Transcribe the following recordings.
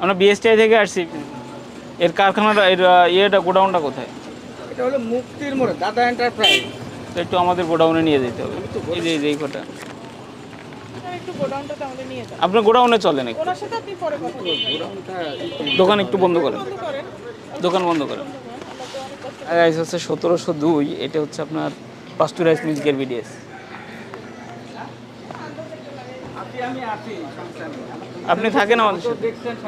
আমরা বিএসটিআই থেকে আসছি। এর কারখানাটা এর ইয়েটা গোডাউনটা কোথায়? এটা হলো মুক্তির মোড়ে দাদা এন্টারপ্রাইজ তো একটু আমাদের গোডাউনে নিয়ে যেতে হবে। এই যে এই যান। আপনার গোডাউনে চলেন একটু। ওনার সাথে আপনি পরে কথা দোকান একটু বন্ধ করেন। দোকান বন্ধ করেন। হচ্ছে সতেরোশো দুই এটা হচ্ছে আপনার পাস্টুরাইজ মিল্কের বিডিএস আমি আছি সমস্যা নেই আপনি থাকেন আমাদের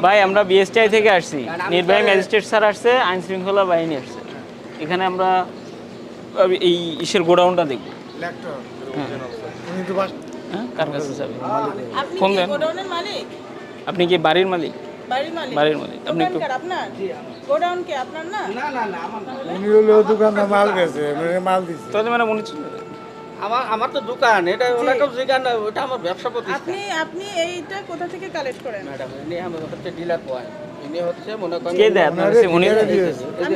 ভাই আমরা বিএসটিআই থেকে আসছি। নির্বাহী ম্যাজিস্ট্রেট স্যার আসছে আইন শৃঙ্খলা বাহিনী আসছে। এখানে আমরা এই ইসের গোডাউনটা দেখব। হ্যাঁ। কার কাছে যাবে? আপনি ফোন কি দেন। আপনি কি বাড়ির মালিক? বাড়ির মালিক। বাড়ির মালিক। আপনি একটু গোডাউন কি আপনার না? না না না আমার না। উনি হলো দোকানে মাল গেছে মানে মাল দিচ্ছে তাহলে মানে মনে হচ্ছে আমার আমার তো দোকান এটা ওনাকেও জিজ্ঞান ওটা আমার ব্যবসা প্রতিষ্ঠান। আপনি আপনি এইটা কোথা থেকে কালেক্ট করেন? ম্যাডাম ইনি আমার হচ্ছে ডিলার পয়েন্ট ইনি হচ্ছে মনে করেন কে দেয়? আপনার উনি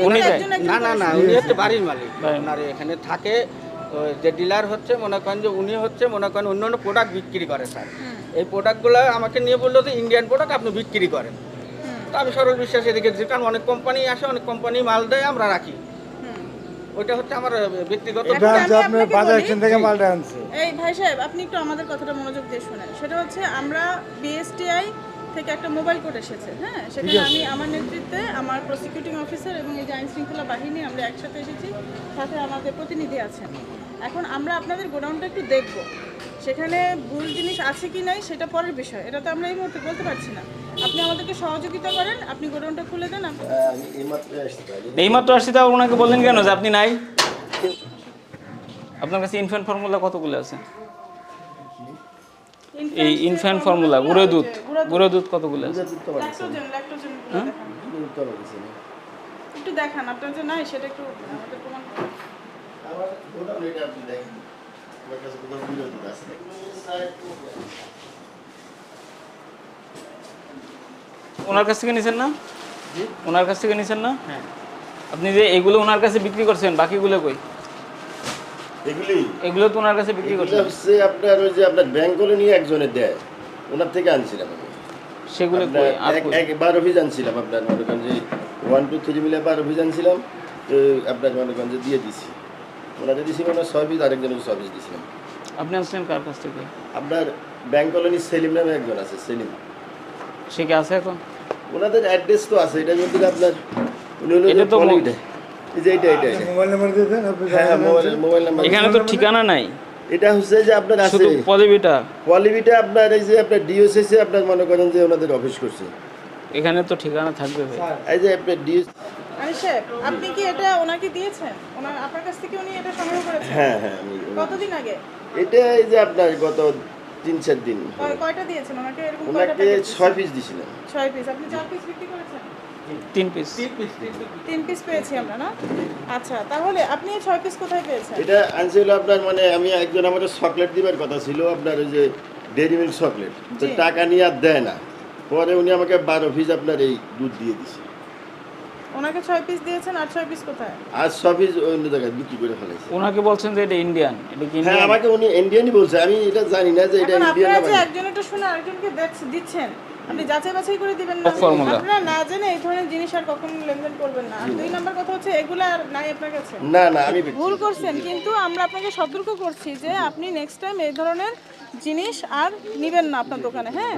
উনি দেয়। না না না উনি হচ্ছে বাড়ির মালিক। ওনার এখানে থাকে যে ডিলার হচ্ছে মনে করেন যে উনি হচ্ছে মনে করেন অন্য অন্য প্রোডাক্ট বিক্রি করে স্যার এই প্রোডাক্টগুলো আমাকে নিয়ে বলল যে ইন্ডিয়ান প্রোডাক্ট আপনি বিক্রি করেন। তো আমি সরল বিশ্বাস এদিকে যে কারণ অনেক কোম্পানি আসে অনেক কোম্পানি মাল দেয় আমরা রাখি। ওইটা হচ্ছে আমার ব্যক্তিগত। বাজার থেকে মালটা আনছে। এই ভাই সাহেব আপনি একটু আমাদের কথাটা মনোযোগ দিয়ে শুনেন। সেটা হচ্ছে আমরা বিএসটিআই থেকে একটা মোবাইল কোড এসেছে হ্যাঁ? সেখানে আমি আমার নেতৃত্বে আমার প্রসিকিউটিং অফিসার এবং এই যে আইন শৃঙ্খলা বাহিনী আমরা একসাথে এসেছি সাথে আমাদের প্রতিনিধি আছেন। এখন আমরা আপনাদের গোডাউনটা একটু দেখব। সেখানে ভুল জিনিস আছে কি নাই সেটা পরের বিষয়। এটা তো আমরা এই মুহূর্তে বলতে পারছি না। আপনি আমাদেরকে সহযোগিতা করেন আপনি গোডাউনটা খুলে দেন আপ- এইমাত্র আসছি তাও ওনাকে বললেন কেন যে আপনি নাই? আপনার কাছে ইনফ্যান্ট ফর্মুলা কতগুলো আছে? এই ইনফ্যান্ট ফর্মুলা গুঁড়ো দুধ গুঁড়ো দুধ। কতগুলো আছে? ল্যাকটোজেন ল্যাকটোজেন দেখান। একটু দেখান আপনার যে নাই সেটা একটু আমাদের প্রমাণ করুন। ওনার কাছ থেকে নিছেন না? ওনার কাছ থেকে নিছেন না? হ্যাঁ। আপনি যে এগুলো ওনার কাছে বিক্রি করছেন বাকিগুলো কই? এগুলি? এগুলো তো ওনার কাছে বিক্রি করছেন। হচ্ছে আপনার ওই যে আপনার ব্যাংকলে নিয়ে একজনের দেয়। ওনার থেকে আনছিলাম আমি। সেগুলো আপনার কই? আর এক- কই? এক বার অফিস আনছিলাম আপনার মনে করেন যে ওয়ান টু থ্রি মিলে বার অফিস আনছিলাম তো আপনার মনে করেন যে দিয়ে দিছি। ওনাকে দিছি মানে ছয় পিস আরেকজনের ছয় পিস দিছিলাম। আপনি আসলেন কার কাছ থেকে? আপনার ব্যাংক কলোনি সেলিম নামে একজন আছে সেলিম। সে কি আছে এখন? ওনাদের অ্যাড্রেস তো আছে এটা কিন্তু আপনার উনি হলো এটা তো যে এইটা এটা। মোবাইল নাম্বার দিয়ে দেন আপনি হ্যাঁ হ্যাঁ মোবাইল মোবাইল নাম্বার। এখানে তো ঠিকানা নাই। এটা হচ্ছে যে আপনার আছে। শুধু পলিবিটা আপনার এই যে আপনার ডিওসিসে আপনার মনে করেন যে ওনাদের অফিস করছে। এখানে তো ঠিকানা থাকবে ভাই। এই যে আরে আপনি কি এটা ওনাকে দিয়েছেন? ওনার আপনার কাছ থেকে উনি এটা সংগ্রহ করেছেন? হ্যাঁ হ্যাঁ আমি কতদিন আগে? এটা এই যে আপনার গত তিন চার দিন কয়- কয়টা দিয়েছেন? ওনাকে এরকম ওনাকে ছয় পিস দিছিলাম ছয় পিস আপনি চার পিস বিক্রি করেছেন? তিন পিস তিন পিস পেয়েছি আমরা না? আচ্ছা তাহলে আপনি ছয় পিস কোথায় পেয়েছেন? এটা আনছিল আপনার মানে আমি একজন আমাদের চকলেট দিবার কথা ছিল আপনার ওই যে ডেরি মিল্ক চকলেট তো টাকা নিয়ে আর দেয় না। পরে উনি আমাকে বারো পিস আপনার এই দুধ দিয়ে দিছে। ওনাকে ছয় পিস দিয়েছেন আর ছয় পিস কোথায়? আর ছ পিস অন্য জায়গায় বিক্রি করে ফেলাইছে। ওনাকে বলছেন যে এটা ইন্ডিয়ান এটা কি হ্যাঁ আমাকে উনি ইন্ডিয়ানই বলছে আমি এটা জানি না যে এটা ইন্ডিয়ান আপনারা যে একজন এটা শুনে আরেকজনকে দিচ্ছেন আপনি যাচাই বাছাই করে দিবেন না। আপনারা না জেনে এই ধরনের জিনিস আর কখনো লেনদেন করবেন না। আর দুই নাম্বার কথা হচ্ছে এগুলা আর নাই আপনার কাছে? না না আমি ভুল করছেন কিন্তু আমরা আপনাকে সতর্ক করছি যে আপনি নেক্সট টাইম এই ধরনের জিনিস আর নিবেন না আপনার দোকানে হ্যাঁ?